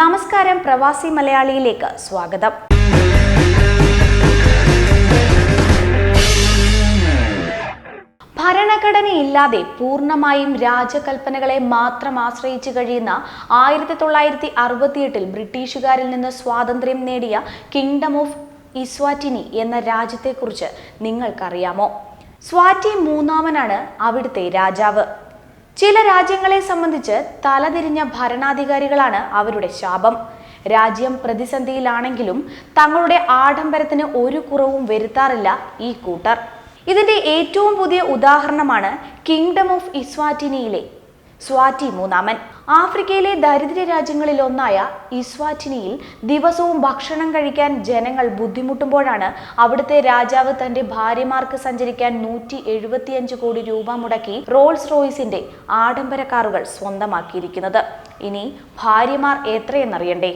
നമസ്കാരം പ്രവാസി മലയാളിയിലേക്ക് സ്വാഗതം. ഭരണഘടനയില്ലാതെ പൂർണമായും രാജകൽപ്പനകളെ മാത്രം ആശ്രയിച്ചു കഴിയുന്ന ആയിരത്തി തൊള്ളായിരത്തി അറുപത്തിയെട്ടിൽ ബ്രിട്ടീഷുകാരിൽ നിന്ന് സ്വാതന്ത്ര്യം നേടിയ കിങ്ഡം ഓഫ് ഇസ്വാറ്റിനി എന്ന രാജ്യത്തെക്കുറിച്ച് നിങ്ങൾക്കറിയാമോ? സ്വാറ്റി മൂന്നാമനാണ് അവിടുത്തെ രാജാവ്. ചില രാജ്യങ്ങളെ സംബന്ധിച്ച് തലതിരിഞ്ഞ ഭരണാധികാരികളാണ് അവരുടെ ശാപം. രാജ്യം പ്രതിസന്ധിയിലാണെങ്കിലും തങ്ങളുടെ ആഡംബരത്തിന് ഒരു കുറവും വരുത്താറില്ല ഈ കൂട്ടർ. ഇതിന്റെ ഏറ്റവും പുതിയ ഉദാഹരണമാണ് കിങ്ഡം ഓഫ് ഇസ്വാറ്റിനിയിലെ സ്വാറ്റി മൂന്നാമൻ. ആഫ്രിക്കയിലെ ദരിദ്ര രാജ്യങ്ങളിൽ ഒന്നായ ഇസ്വാറ്റിനിയിൽ ദിവസവും ഭക്ഷണം കഴിക്കാൻ ജനങ്ങൾ ബുദ്ധിമുട്ടുമ്പോഴാണ് അവിടുത്തെ രാജാവ് തന്റെ ഭാര്യമാർക്ക് സഞ്ചരിക്കാൻ നൂറ്റി എഴുപത്തിയഞ്ച് കോടി രൂപ മുടക്കി റോൾസ് റോയ്സിന്റെ ആഡംബര കാറുകൾ സ്വന്തമാക്കിയിരിക്കുന്നത്. ഇനി ഭാര്യമാർ എത്രയെന്നറിയണ്ടേ?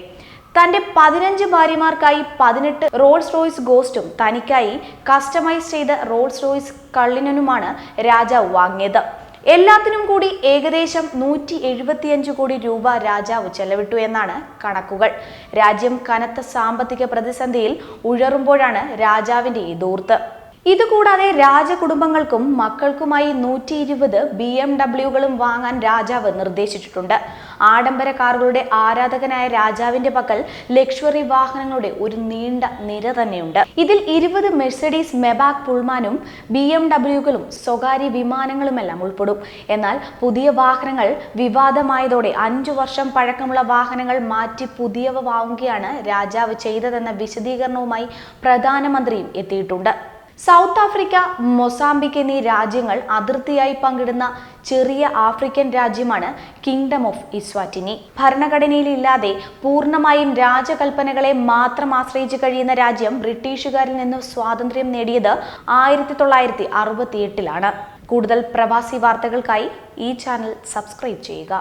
തന്റെ പതിനഞ്ച് ഭാര്യമാർക്കായി പതിനെട്ട് റോൾസ് റോയ്സ് ഗോസ്റ്റും തനിക്കായി കസ്റ്റമൈസ് ചെയ്ത റോൾസ് റോയ്സ് കള്ളിനനുമാണ് രാജാവ് വാങ്ങിയത്. എല്ലാത്തിനും കൂടി ഏകദേശം നൂറ്റി എഴുപത്തിയഞ്ച് കോടി രൂപ രാജാവ് ചെലവിട്ടു എന്നാണ് കണക്കുകൾ. രാജ്യം കനത്ത സാമ്പത്തിക പ്രതിസന്ധിയിൽ ഉഴറുമ്പോഴാണ് രാജാവിന്റെ ഈ ദൂർത്ത്. ഇതുകൂടാതെ രാജകുടുംബങ്ങൾക്കും മക്കൾക്കുമായി നൂറ്റി ഇരുപത് ബി എം ഡബ്ല്യുകളും വാങ്ങാൻ രാജാവ് നിർദ്ദേശിച്ചിട്ടുണ്ട്. ആഡംബര കാറുകളുടെ ആരാധകനായ രാജാവിന്റെ പക്കൽ ലക്ഷറി വാഹനങ്ങളുടെ ഒരു നീണ്ട നിര തന്നെയുണ്ട്. ഇതിൽ ഇരുപത് മെഴ്സഡീസ് മെബാക് പുൾമാനും ബി എം ഡബ്ല്യുകളും സ്വകാര്യ വിമാനങ്ങളുമെല്ലാം ഉൾപ്പെടും. എന്നാൽ പുതിയ വാഹനങ്ങൾ വിവാദമായതോടെ അഞ്ചു വർഷം പഴക്കമുള്ള വാഹനങ്ങൾ മാറ്റി പുതിയവ വാങ്ങുകയാണ് രാജാവ് ചെയ്തതെന്ന വിശദീകരണവുമായി പ്രധാനമന്ത്രിയും എത്തിയിട്ടുണ്ട്. സൗത്ത് ആഫ്രിക്ക മൊസാംബിക് എന്നീ രാജ്യങ്ങൾ അതിർത്തിയായി പങ്കിടുന്ന ചെറിയ ആഫ്രിക്കൻ രാജ്യമാണ് കിങ്ഡം ഓഫ് ഇസ്വാറ്റിനി ഭരണഘടനയിലില്ലാതെ പൂർണമായും രാജകൽപ്പനകളെ മാത്രം ആശ്രയിച്ച് കഴിയുന്ന രാജ്യം ബ്രിട്ടീഷുകാരിൽ നിന്ന് സ്വാതന്ത്ര്യം നേടിയത് ആയിരത്തി തൊള്ളായിരത്തി അറുപത്തിയെട്ടിലാണ് കൂടുതൽ പ്രവാസി വാർത്തകൾക്കായി ഈ ചാനൽ സബ്സ്ക്രൈബ് ചെയ്യുക.